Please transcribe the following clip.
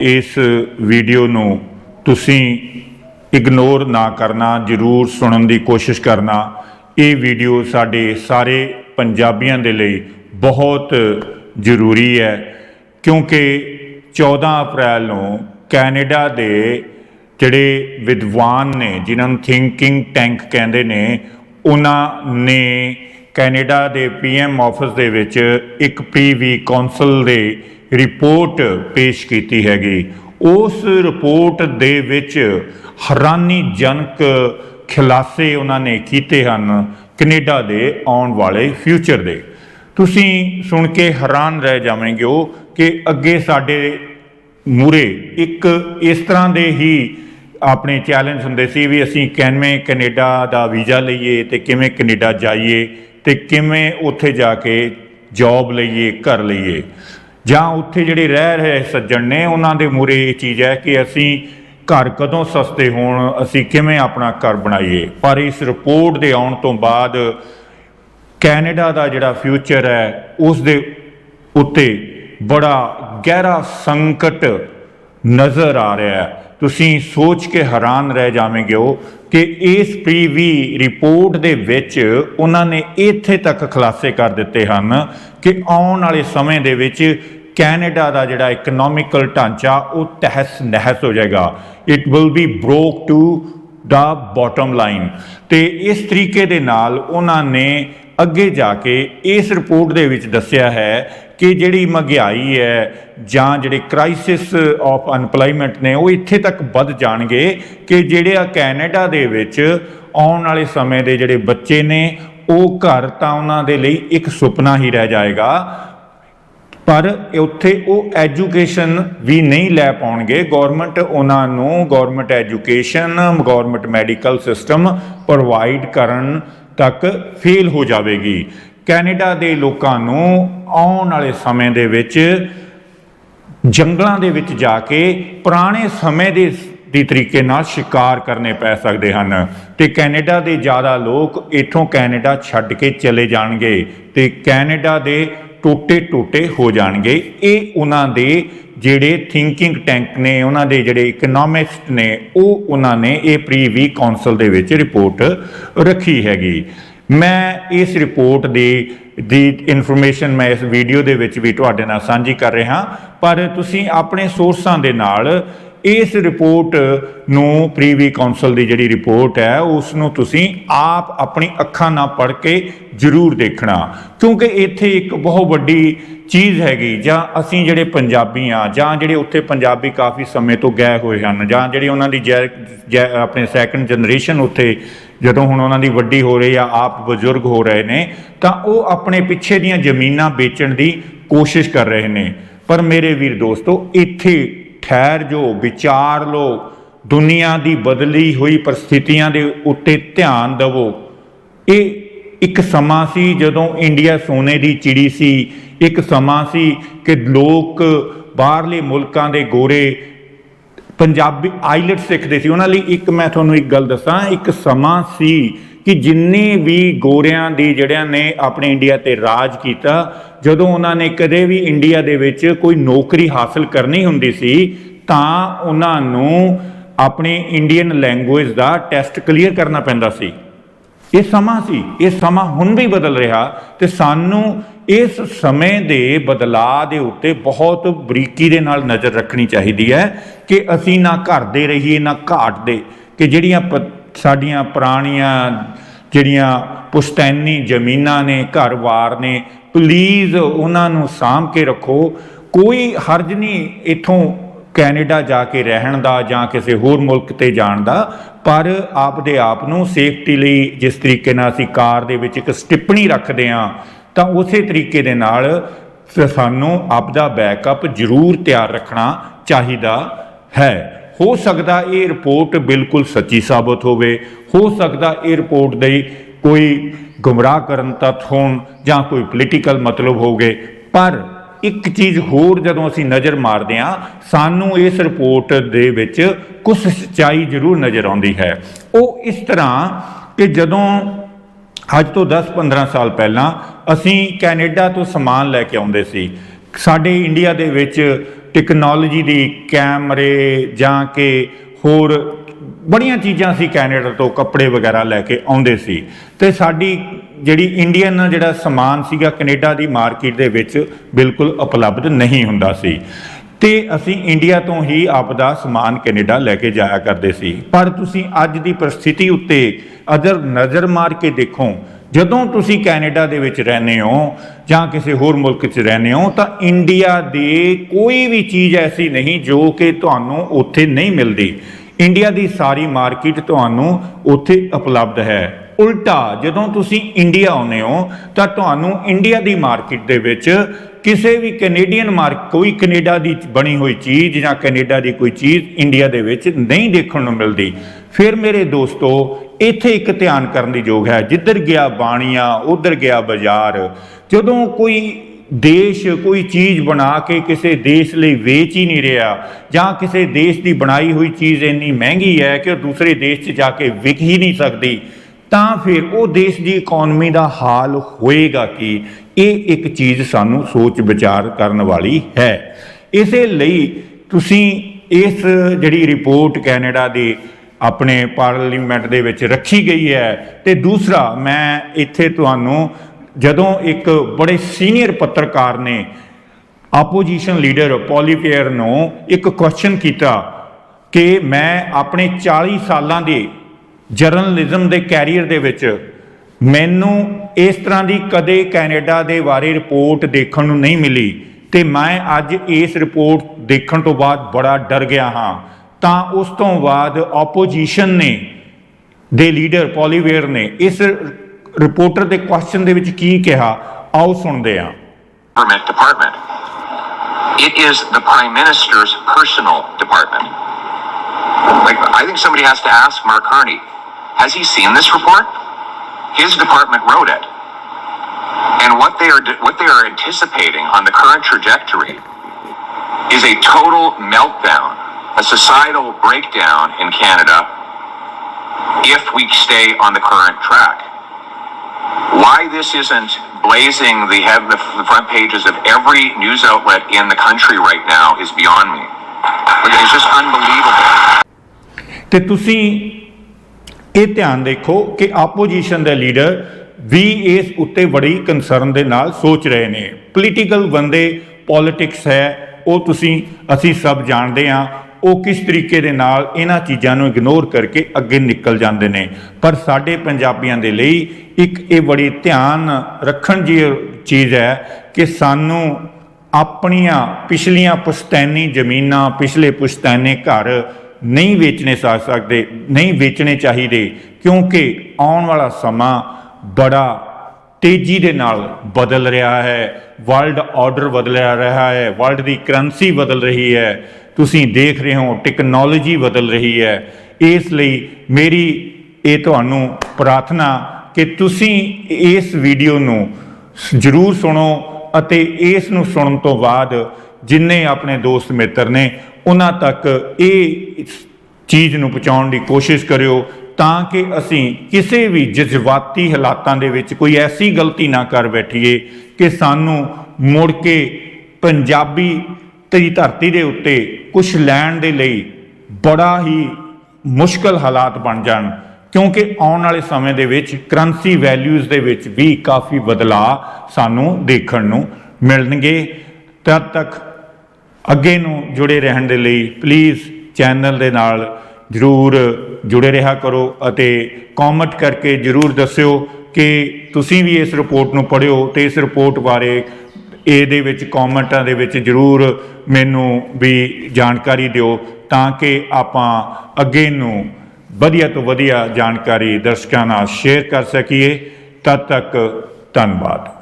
ਇਸ ਵੀਡੀਓ ਨੂੰ ਤੁਸੀਂ ਇਗਨੋਰ ਨਾ ਕਰਨਾ, ਜਰੂਰ ਸੁਣਨ ਦੀ ਕੋਸ਼ਿਸ਼ ਕਰਨਾ। ਇਹ ਵੀਡੀਓ ਸਾਡੇ ਸਾਰੇ ਪੰਜਾਬੀਆਂ ਦੇ ਲਈ ਬਹੁਤ ਜ਼ਰੂਰੀ ਹੈ, ਕਿਉਂਕਿ 14 ਅਪ੍ਰੈਲ ਨੂੰ ਕੈਨੇਡਾ ਦੇ ਜਿਹੜੇ ਵਿਦਵਾਨ ਨੇ, ਜਿਨ੍ਹਾਂ ਨੂੰ ਥਿੰਕਿੰਗ ਟੈਂਕ ਕਹਿੰਦੇ ਨੇ, ਉਹਨਾਂ ਨੇ ਕੈਨੇਡਾ ਦੇ ਪੀਐਮ ਆਫਿਸ ਦੇ ਵਿੱਚ ਇੱਕ ਪ੍ਰੀਵੀ ਕਾਉਂਸਲ ਦੇ ਰਿਪੋਰਟ ਪੇਸ਼ ਕੀਤੀ ਹੈਗੀ। ਉਸ ਰਿਪੋਰਟ ਦੇ ਵਿੱਚ ਹੈਰਾਨੀਜਨਕ ਖੁਲਾਸੇ ਉਹਨਾਂ ਨੇ ਕੀਤੇ ਹਨ ਕੈਨੇਡਾ ਦੇ ਆਉਣ ਵਾਲੇ ਫਿਊਚਰ ਦੇ। ਤੁਸੀਂ ਸੁਣ ਕੇ ਹੈਰਾਨ ਰਹਿ ਜਾਵੋਗੇ ਕਿ ਅੱਗੇ ਸਾਡੇ ਮੂਰੇ ਇੱਕ ਇਸ ਤਰ੍ਹਾਂ ਦੇ ਹੀ ਆਪਣੇ ਚੈਲੰਜ ਹੁੰਦੇ ਸੀ ਵੀ ਅਸੀਂ ਕਿਵੇਂ ਕੈਨੇਡਾ ਦਾ ਵੀਜ਼ਾ ਲਈਏ ਤੇ ਕਿਵੇਂ ਕੈਨੇਡਾ ਜਾਈਏ ਤੇ ਕਿਵੇਂ ਉੱਥੇ ਜਾ ਕੇ ਜੌਬ ਲਈਏ, ਘਰ ਲਈਏ। ਜਾਂ ਉੱਥੇ ਜਿਹੜੇ ਰਹਿ ਰਹੇ ਸੱਜਣ ਨੇ, ਉਹਨਾਂ ਦੇ ਮੂਰੇ ਇਹ ਚੀਜ਼ ਹੈ ਕਿ ਅਸੀਂ ਘਰ ਕਦੋਂ ਸਸਤੇ ਹੋਣ, ਅਸੀਂ ਕਿਵੇਂ ਆਪਣਾ ਘਰ ਬਣਾਈਏ। ਪਰ ਇਸ ਰਿਪੋਰਟ ਦੇ ਆਉਣ ਤੋਂ ਬਾਅਦ ਕੈਨੇਡਾ ਦਾ ਜਿਹੜਾ ਫਿਊਚਰ ਹੈ, ਉਸ ਦੇ ਉੱਤੇ ਬੜਾ ਗਹਿਰਾ ਸੰਕਟ ਨਜ਼ਰ ਆ ਰਿਹਾ ਹੈ। ਤੁਸੀਂ ਸੋਚ ਕੇ ਹੈਰਾਨ ਰਹਿ ਜਾਵੋਗੇ ਕਿ ਇਸ ਪ੍ਰੀਵੀ ਰਿਪੋਰਟ ਦੇ ਵਿੱਚ ਉਹਨਾਂ ਨੇ ਇੱਥੇ ਤੱਕ ਖੁਲਾਸੇ ਕਰ ਦਿੱਤੇ ਹਨ ਕਿ ਆਉਣ ਵਾਲੇ ਸਮੇਂ ਦੇ ਵਿੱਚ ਕੈਨੇਡਾ ਦਾ ਜਿਹੜਾ ਇਕਨੋਮਿਕਲ ਢਾਂਚਾ, ਉਹ ਤਹਿਸ ਨਹਿਸ ਹੋ ਜਾਏਗਾ। It will be broke to the bottom line ਤੇ ਇਸ ਤਰੀਕੇ ਦੇ ਨਾਲ ਉਹਨਾਂ ਨੇ ਅੱਗੇ ਜਾ ਕੇ ਇਸ ਰਿਪੋਰਟ ਦੇ ਵਿੱਚ ਦੱਸਿਆ ਹੈ ਕਿ ਜਿਹੜੀ ਮਹਿੰਗਾਈ ਹੈ ਜਾਂ ਜਿਹੜੇ ਕ੍ਰਾਈਸਿਸ ਆਫ ਅਨਪਲਾਈਮੈਂਟ ਨੇ, ਉਹ ਇੱਥੇ ਤੱਕ ਵੱਧ ਜਾਣਗੇ ਕਿ ਜਿਹੜੇ ਆ ਕੈਨੇਡਾ ਦੇ ਵਿੱਚ ਆਉਣ ਵਾਲੇ ਸਮੇਂ ਦੇ ਜਿਹੜੇ ਬੱਚੇ ਨੇ, ਉਹ ਘਰ ਤਾਂ ਉਹਨਾਂ ਦੇ ਲਈ ਇੱਕ ਸੁਪਨਾ ਹੀ ਰਹਿ ਜਾਏਗਾ, ਪਰ ਉੱਥੇ ਉਹ ਐਜੂਕੇਸ਼ਨ ਵੀ ਨਹੀਂ ਲੈ ਪਾਉਣਗੇ। ਗਵਰਨਮੈਂਟ ਉਹਨਾਂ ਨੂੰ government education government medical system provide ਕਰਨ ਤੱਕ ਫੇਲ ਹੋ ਜਾਵੇਗੀ। ਕੈਨੇਡਾ ਦੇ ਲੋਕਾਂ ਨੂੰ ਆਉਣ ਵਾਲੇ ਸਮੇਂ ਦੇ ਵਿੱਚ ਜੰਗਲਾਂ ਦੇ ਵਿੱਚ ਜਾ ਕੇ ਪੁਰਾਣੇ ਸਮੇਂ ਦੇ ਦੀ ਤਰੀਕੇ ਨਾਲ ਸ਼ਿਕਾਰ ਕਰਨੇ ਪੈ ਸਕਦੇ ਹਨ। ਤੇ ਕੈਨੇਡਾ ਦੇ ਜ਼ਿਆਦਾ ਲੋਕ ਇੱਥੋਂ ਕੈਨੇਡਾ ਛੱਡ ਕੇ ਚਲੇ ਜਾਣਗੇ ਤੇ ਕੈਨੇਡਾ ਦੇ ਟੋਟੇ ਟੋਟੇ ਹੋ ਜਾਣਗੇ। ਇਹ ਉਹਨਾਂ ਦੇ ਜਿਹੜੇ ਥਿੰਕਿੰਗ ਟੈਂਕ ਨੇ, ਉਹਨਾਂ ਦੇ ਜਿਹੜੇ ਇਕਨੋਮਿਸਟ ਨੇ, ਉਹ ਉਹਨਾਂ ਨੇ ਇਹ ਪ੍ਰੀਵੀ ਕਾਉਂਸਲ ਦੇ ਵਿੱਚ ਰਿਪੋਰਟ ਰੱਖੀ ਹੈਗੀ। ਮੈਂ ਇਸ ਰਿਪੋਰਟ ਦੀ ਦੀ ਇਨਫੋਰਮੇਸ਼ਨ ਮੈਂ ਇਸ ਵੀਡੀਓ ਦੇ ਵਿੱਚ ਵੀ ਤੁਹਾਡੇ ਨਾਲ ਸਾਂਝੀ ਕਰ ਰਿਹਾ ਪਰ ਤੁਸੀਂ ਆਪਣੇ ਸੋਰਸਾਂ ਦੇ ਨਾਲ ਇਸ ਰਿਪੋਰਟ ਨੂੰ ਪ੍ਰੀਵੀ ਕਾਉਂਸਲ ਦੀ ਜਿਹੜੀ ਰਿਪੋਰਟ ਹੈ ਉਸ ਨੂੰ ਤੁਸੀਂ ਆਪ ਆਪਣੀ ਅੱਖਾਂ ਨਾਲ ਪੜ੍ਹ ਕੇ ਜ਼ਰੂਰ ਦੇਖਣਾ। ਕਿਉਂਕਿ ਇੱਥੇ ਇੱਕ ਬਹੁਤ ਵੱਡੀ ਚੀਜ਼ ਹੈਗੀ, ਜਾਂ ਅਸੀਂ ਜਿਹੜੇ ਪੰਜਾਬੀ ਆ ਜਾਂ ਜਿਹੜੇ ਉੱਥੇ ਪੰਜਾਬੀ ਕਾਫੀ ਸਮੇਂ ਤੋਂ ਗਏ ਹੋਏ ਹਨ, ਜਾਂ ਜਿਹੜੀ ਉਹਨਾਂ ਦੀ ਜੈ- ਜੈ- ਆਪਣੇ ਸੈਕੰਡ ਜਨਰੇਸ਼ਨ ਉੱਥੇ ਜਦੋਂ ਹੁਣ ਉਹਨਾਂ ਦੀ ਵੱਡੀ ਹੋ ਰਹੀ ਆ, ਆਪ ਬਜ਼ੁਰਗ ਹੋ ਰਹੇ ਨੇ, ਤਾਂ ਉਹ ਆਪਣੇ ਪਿੱਛੇ ਦੀਆਂ ਜ਼ਮੀਨਾਂ ਵੇਚਣ ਦੀ ਕੋਸ਼ਿਸ਼ ਕਰ ਰਹੇ ਨੇ। ਪਰ ਮੇਰੇ ਵੀਰ ਦੋਸਤੋ, ਇੱਥੇ ਠਹਿਰ ਜੋ, ਵਿਚਾਰ ਲੋ ਦੁਨੀਆ ਦੀ ਬਦਲੀ ਹੋਈ ਪਰਿਸਥਿਤੀਆਂ ਦੇ ਉੱਤੇ ਧਿਆਨ ਦਿਵੋ। ਇਹ ਇੱਕ ਸਮਾਂ ਸੀ ਜਦੋਂ ਇੰਡੀਆ ਸੋਨੇ ਦੀ ਚਿੜੀ ਸੀ ਇੱਕ ਸਮਾਂ ਸੀ ਕਿ ਲੋਕ ਬਾਹਰਲੇ ਮੁਲਕਾਂ ਦੇ ਗੋਰੇ ਪੰਜਾਬੀ ਆਈਲਟ ਸਿੱਖਦੇ ਸੀ। ਉਹਨਾਂ ਲਈ ਇੱਕ ਮੈਂ ਤੁਹਾਨੂੰ ਇੱਕ ਗੱਲ ਦੱਸਾਂ, ਇੱਕ ਸਮਾਂ ਸੀ ਕਿ ਜਿੰਨੇ ਵੀ ਗੋਰਿਆਂ ਦੀ ਜਿਹੜਿਆਂ ਨੇ ਆਪਣੇ ਇੰਡੀਆ ਤੇ ਰਾਜ ਕੀਤਾ, ਜਦੋਂ ਉਹਨਾਂ ਨੇ ਕਦੇ ਵੀ ਇੰਡੀਆ ਦੇ ਵਿੱਚ ਕੋਈ ਨੌਕਰੀ ਹਾਸਲ ਕਰਨੀ ਹੁੰਦੀ ਸੀ, ਤਾਂ ਉਹਨਾਂ ਨੂੰ ਆਪਣੇ ਇੰਡੀਅਨ ਲੈਂਗੁਏਜ ਦਾ ਟੈਸਟ ਕਲੀਅਰ ਕਰਨਾ ਪੈਂਦਾ ਸੀ। ਇਹ ਸਮਾਂ ਸੀ, ਇਹ ਸਮਾਂ ਹੁਣ ਵੀ ਬਦਲ ਰਿਹਾ ਤੇ ਸਾਨੂੰ ਇਸ ਸਮੇਂ ਦੇ ਬਦਲਾਅ ਦੇ ਉੱਤੇ ਬਹੁਤ ਬਰੀਕੀ ਦੇ ਨਾਲ ਨਜ਼ਰ ਰੱਖਣੀ ਚਾਹੀਦੀ ਹੈ ਕਿ ਅਸੀਂ ਨਾ ਘਰ ਦੇ ਰਹੀਏ, ਨਾ ਘਾਟ ਦੇ ਕਿ ਜਿਹੜੀਆਂ ਪ- ਸਾਡੀਆਂ ਪੁਰਾਣੀਆਂ ਜਿਹੜੀਆਂ ਪੁਸ਼ਤੈਨੀ ਜ਼ਮੀਨਾਂ ਨੇ, ਘਰ-ਵਾਰ ਨੇ ਪਲੀਜ਼ ਉਹਨਾਂ ਨੂੰ ਸਾਂਭ ਕੇ ਰੱਖੋ। ਕੋਈ ਹਰਜ ਨਹੀਂ ਇਥੋਂ ਕੈਨੇਡਾ ਜਾ ਕੇ ਰਹਿਣ ਦਾ ਜਾਂ ਕਿਸੇ ਹੋਰ ਮੁਲਕ ਤੇ ਜਾਣ ਦਾ, ਪਰ ਆਪਦੇ ਆਪ ਨੂੰ ਸੇਫਟੀ ਲਈ ਜਿਸ ਤਰੀਕੇ ਨਾਲ ਅਸੀਂ ਕਾਰ ਦੇ ਵਿੱਚ ਇੱਕ ਸਟਿੱਪਣੀ ਰੱਖਦੇ ਹਾਂ, ਤਾਂ ਉਸੇ ਤਰੀਕੇ ਦੇ ਨਾਲ ਸਾਨੂੰ ਆਪਦਾ ਬੈਕਅਪ ਜ਼ਰੂਰ ਤਿਆਰ ਰੱਖਣਾ ਚਾਹੀਦਾ ਹੈ। ਹੋ ਸਕਦਾ ਇਹ ਰਿਪੋਰਟ ਬਿਲਕੁਲ ਸੱਚੀ ਸਾਬਤ ਹੋਵੇ, ਹੋ ਸਕਦਾ ਇਹ ਰਿਪੋਰਟ ਦੇ ਕੋਈ ਗੁੰਮਰਾਹ ਕਰਨ ਤੱਤ ਹੋਣ ਜਾਂ ਕੋਈ ਪੋਲੀਟੀਕਲ ਮਤਲਬ ਹੋਵੇ, ਪਰ ਇੱਕ ਚੀਜ਼ ਹੋਰ ਜਦੋਂ ਅਸੀਂ ਨਜ਼ਰ ਮਾਰਦੇ ਹਾਂ, ਸਾਨੂੰ ਇਸ ਰਿਪੋਰਟ ਦੇ ਵਿੱਚ ਕੁਝ ਸੱਚਾਈ ਜ਼ਰੂਰ ਨਜ਼ਰ ਆਉਂਦੀ ਹੈ। ਉਹ ਇਸ ਤਰ੍ਹਾਂ ਕਿ ਜਦੋਂ ਅੱਜ ਤੋਂ 10-15 ਸਾਲ ਪਹਿਲਾਂ ਅਸੀਂ ਕੈਨੇਡਾ ਤੋਂ ਸਮਾਨ ਲੈ ਕੇ ਆਉਂਦੇ ਸੀ, ਸਾਡੇ ਇੰਡੀਆ ਦੇ ਵਿੱਚ ਟੈਕਨੋਲੋਜੀ ਦੀ ਕੈਮਰੇ ਜਾਂ ਕਿ ਹੋਰ ਬੜੀਆਂ ਚੀਜ਼ਾਂ ਸੀ ਕੈਨੇਡਾ ਤੋਂ ਕੱਪੜੇ ਵਗੈਰਾ ਲੈ ਕੇ ਆਉਂਦੇ ਸੀ। ਤੇ ਸਾਡੀ ਜਿਹੜੀ ਇੰਡੀਅਨ ਜਿਹੜਾ ਸਮਾਨ ਸੀਗਾ ਕੈਨੇਡਾ ਦੀ ਮਾਰਕੀਟ ਦੇ ਵਿੱਚ ਬਿਲਕੁਲ ਉਪਲਬਧ ਨਹੀਂ ਹੁੰਦਾ ਸੀ। ਤੇ ਅਸੀਂ ਇੰਡੀਆ ਤੋਂ ਹੀ ਆਪਦਾ ਸਮਾਨ ਕੈਨੇਡਾ ਲੈ ਕੇ ਜਾਇਆ ਕਰਦੇ ਸੀ। ਪਰ ਤੁਸੀਂ ਅੱਜ ਦੀ ਪ੍ਰਸਥਿਤੀ ਉੱਤੇ ਅਦਰ ਨਜ਼ਰ ਮਾਰ ਕੇ ਦੇਖੋ, ਜਦੋਂ ਤੁਸੀਂ ਕੈਨੇਡਾ ਦੇ ਵਿੱਚ ਰਹਿੰਦੇ ਹੋ ਜਾਂ ਕਿਸੇ ਹੋਰ ਮੁਲਕ 'ਚ ਰਹਿੰਦੇ ਹੋ, ਤਾਂ ਇੰਡੀਆ ਦੇ ਕੋਈ ਵੀ ਚੀਜ਼ ਐਸੀ ਨਹੀਂ ਜੋ ਕਿ ਤੁਹਾਨੂੰ ਉੱਥੇ ਨਹੀਂ ਮਿਲਦੀ। ਇੰਡੀਆ ਦੀ ਸਾਰੀ ਮਾਰਕੀਟ ਤੁਹਾਨੂੰ ਉੱਥੇ ਉਪਲਬਧ ਹੈ। ਉਲਟਾ ਜਦੋਂ ਤੁਸੀਂ ਇੰਡੀਆ ਆਉਂਦੇ ਹੋ, ਤਾਂ ਤੁਹਾਨੂੰ ਇੰਡੀਆ ਦੀ ਮਾਰਕੀਟ ਦੇ ਵਿੱਚ ਕਿਸੇ ਵੀ ਕੈਨੇਡੀਅਨ ਮਾਰਕ ਕੋਈ ਕੈਨੇਡਾ ਦੀ ਬਣੀ ਹੋਈ ਚੀਜ਼ ਜਾਂ ਕੈਨੇਡਾ ਦੀ ਕੋਈ ਚੀਜ਼ ਇੰਡੀਆ ਦੇ ਵਿੱਚ ਨਹੀਂ ਦੇਖਣ ਨੂੰ ਮਿਲਦੀ। ਫਿਰ ਮੇਰੇ ਦੋਸਤੋ, ਇੱਥੇ ਇੱਕ ਧਿਆਨ ਕਰਨ ਦੀ ਯੋਗ ਹੈ। ਜਿੱਧਰ ਗਿਆ ਬਾਣੀਆਂ, ਉਧਰ ਗਿਆ ਬਾਜ਼ਾਰ। ਜਦੋਂ ਕੋਈ ਦੇਸ਼, ਕੋਈ ਚੀਜ਼ ਬਣਾ ਕੇ ਕਿਸੇ ਦੇਸ਼ ਲਈ ਵੇਚ ਹੀ ਨਹੀਂ ਰਿਹਾ ਜਾਂ ਕਿਸੇ ਦੇਸ਼ ਦੀ ਬਣਾਈ ਹੋਈ ਚੀਜ਼ ਇੰਨੀ ਮਹਿੰਗੀ ਹੈ ਕਿ ਉਹ ਦੂਸਰੇ ਦੇਸ਼ 'ਚ ਜਾ ਕੇ ਵਿਕ ਹੀ ਨਹੀਂ ਸਕਦੀ ਤਾਂ ਫਿਰ ਉਹ ਦੇਸ਼ ਦੀ ਇਕਨੋਮੀ ਦਾ ਹਾਲ ਹੋਏਗਾ ਕਿ? ਇਹ ਇੱਕ ਚੀਜ਼ ਸਾਨੂੰ ਸੋਚ ਵਿਚਾਰ ਕਰਨ ਵਾਲੀ ਹੈ। ਇਸੇ ਲਈ ਤੁਸੀਂ ਇਸ ਜਿਹੜੀ ਰਿਪੋਰਟ ਕੈਨੇਡਾ ਦੀ ਆਪਣੇ ਪਾਰਲੀਮੈਂਟ ਦੇ ਵਿੱਚ ਰੱਖੀ ਗਈ ਹੈ ਤੇ ਦੂਸਰਾ, ਮੈਂ ਇੱਥੇ ਤੁਹਾਨੂੰ ਜਦੋਂ ਇੱਕ ਬੜੇ ਸੀਨੀਅਰ ਪੱਤਰਕਾਰ ਨੇ ਆਪੋਜੀਸ਼ਨ ਲੀਡਰ ਪੋਲੀਫੇਅਰ ਨੂੰ ਇੱਕ ਕੁਐਸਚਨ ਕੀਤਾ ਕਿ ਮੈਂ ਆਪਣੇ 40 ਸਾਲਾਂ ਦੇ ਜਰਨਲਿਜ਼ਮ ਦੇ ਕੈਰੀਅਰ ਦੇ ਵਿੱਚ ਮੈਨੂੰ ਇਸ ਤਰ੍ਹਾਂ ਦੀ ਕਦੇ ਕੈਨੇਡਾ ਦੇ ਬਾਰੇ ਰਿਪੋਰਟ ਦੇਖਣ ਨੂੰ ਨਹੀਂ ਮਿਲੀ ਤੇ ਮੈਂ ਅੱਜ ਇਸ ਰਿਪੋਰਟ ਦੇਖਣ ਤੋਂ ਬਾਅਦ ਬੜਾ ਡਰ ਗਿਆ ਹਾਂ ਤਾਂ ਉਸ ਤੋਂ ਬਾਅਦ ਆਪੋਜੀਸ਼ਨ ਨੇ ਦੇ ਲੀਡਰ ਪੋਲੀਵੇਅਰ ਨੇ ਇਸ ਰਿਪੋਰਟਰ ਦੇ ਕੁਐਸਚਨ ਦੇ ਵਿੱਚ ਕੀ ਕਿਹਾ ਆਓ ਸੁਣਦੇ ਹਾਂ government department. It is the prime minister's personal department. Like, I think somebody has to ask Mark Carney, has he seen this report? His department wrote it. And what they are, what they are anticipating on the current trajectory is a total meltdown, a societal breakdown in Canada if we stay on the current track. Why this isn't blazing the head, the front pages of every news outlet in the country right now is beyond me. It's just unbelievable. ਤੇ ਤੁਸੀਂ ਇਹ ਧਿਆਨ ਦੇਖੋ ਕਿ opposition ਦੇ leader ਵੀ ਇਸ ਉੱਤੇ ਬੜੀ ਕੰਸਰਨ ਦੇ ਨਾਲ ਸੋਚ ਰਹੇ ਨੇ। ਪੋਲੀਟੀਕਲ ਬੰਦੇ ਪੋਲਿਟਿਕਸ ਹੈ, ਉਹ ਤੁਸੀਂ, ਅਸੀਂ ਸਭ ਜਾਣਦੇ ਹਾਂ, ਉਹ ਕਿਸ ਤਰੀਕੇ ਦੇ ਨਾਲ ਇਹਨਾਂ ਚੀਜ਼ਾਂ ਨੂੰ ਇਗਨੋਰ ਕਰਕੇ ਅੱਗੇ ਨਿਕਲ ਜਾਂਦੇ ਨੇ। ਪਰ ਸਾਡੇ ਪੰਜਾਬੀਆਂ ਦੇ ਲਈ ਇੱਕ ਇਹ ਬੜੀ ਧਿਆਨ ਰੱਖਣ ਦੀ ਚੀਜ਼ ਹੈ ਕਿ ਸਾਨੂੰ ਆਪਣੀਆਂ ਪਿਛਲੀਆਂ ਪੁਸ਼ਤੈਨੀ ਜ਼ਮੀਨਾਂ, ਪਿਛਲੇ ਪੁਸ਼ਤੈਨੇ ਘਰ ਨਹੀਂ ਵੇਚਣੇ ਸਾ ਸਕਦੇ, ਨਹੀਂ ਵੇਚਣੇ ਚਾਹੀਦੇ, ਕਿਉਂਕਿ ਆਉਣ ਵਾਲਾ ਸਮਾਂ ਬੜਾ ਤੇਜ਼ੀ ਦੇ ਨਾਲ ਬਦਲ ਰਿਹਾ ਹੈ। ਵਰਲਡ ਆਰਡਰ ਬਦਲ ਰਿਹਾ ਹੈ ਵਰਲਡ ਦੀ ਕਰੰਸੀ ਬਦਲ ਰਹੀ ਹੈ। ਤੁਸੀਂ ਦੇਖ ਰਹੇ ਹੋ ਟੈਕਨੋਲੋਜੀ ਬਦਲ ਰਹੀ ਹੈ। ਇਸ ਲਈ ਮੇਰੀ ਇਹ ਤੁਹਾਨੂੰ ਪ੍ਰਾਰਥਨਾ ਕਿ ਤੁਸੀਂ ਇਸ ਵੀਡੀਓ ਨੂੰ ਜਰੂਰ ਸੁਣੋ ਅਤੇ ਇਸ ਨੂੰ ਸੁਣਨ ਤੋਂ ਬਾਅਦ ਜਿੰਨੇ ਆਪਣੇ ਦੋਸਤ ਮਿੱਤਰ ਨੇ ਉਹਨਾਂ ਤੱਕ ਇਹ ਚੀਜ਼ ਨੂੰ ਪਹੁੰਚਾਉਣ ਦੀ ਕੋਸ਼ਿਸ਼ ਕਰਿਓ ਤਾਂ ਕਿ ਅਸੀਂ ਕਿਸੇ ਵੀ ਜਜ਼ਬਾਤੀ ਹਾਲਾਤਾਂ ਦੇ ਵਿੱਚ ਕੋਈ ਐਸੀ ਗਲਤੀ ਨਾ ਕਰ ਬੈਠੀਏ ਕਿ ਸਾਨੂੰ ਮੁੜ ਕੇ ਪੰਜਾਬੀ ਦੀ ਧਰਤੀ ਦੇ ਉੱਤੇ ਕੁਝ ਲੈਣ ਦੇ ਲਈ ਬੜਾ ਹੀ ਮੁਸ਼ਕਲ ਹਾਲਾਤ ਬਣ ਜਾਣ। ਕਿਉਂਕਿ ਆਉਣ ਵਾਲੇ ਸਮੇਂ ਦੇ ਵਿੱਚ ਕਰੰਸੀ ਵੈਲਿਊਜ਼ ਦੇ ਵਿੱਚ ਵੀ ਕਾਫੀ ਬਦਲਾਅ ਸਾਨੂੰ ਦੇਖਣ ਨੂੰ ਮਿਲਣਗੇ। ਤਦ ਤੱਕ ਅੱਗੇ ਨੂੰ ਜੁੜੇ ਰਹਿਣ ਦੇ ਲਈ ਪਲੀਜ਼ ਚੈਨਲ ਦੇ ਨਾਲ ਜਰੂਰ ਜੁੜੇ ਰਿਹਾ ਕਰੋ ਅਤੇ ਕਮੈਂਟ ਕਰਕੇ ਜਰੂਰ ਦੱਸਿਓ ਕਿ ਤੁਸੀਂ ਵੀ ਇਸ ਰਿਪੋਰਟ ਨੂੰ ਪੜ੍ਹਿਓ ਤੇ ਇਸ ਰਿਪੋਰਟ ਬਾਰੇ ਇਹਦੇ ਵਿੱਚ ਕਮੈਂਟਾਂ ਦੇ ਵਿੱਚ ਜਰੂਰ ਮੈਨੂੰ ਵੀ ਜਾਣਕਾਰੀ ਦਿਓ ਤਾਂ ਕਿ ਆਪਾਂ ਅੱਗੇ ਨੂੰ ਵਧੀਆ ਤੋਂ ਵਧੀਆ ਜਾਣਕਾਰੀ ਦਰਸ਼ਕਾਂ ਨਾਲ ਸ਼ੇਅਰ ਕਰ ਸਕੀਏ। ਤਦ ਤੱਕ ਧੰਨਵਾਦ।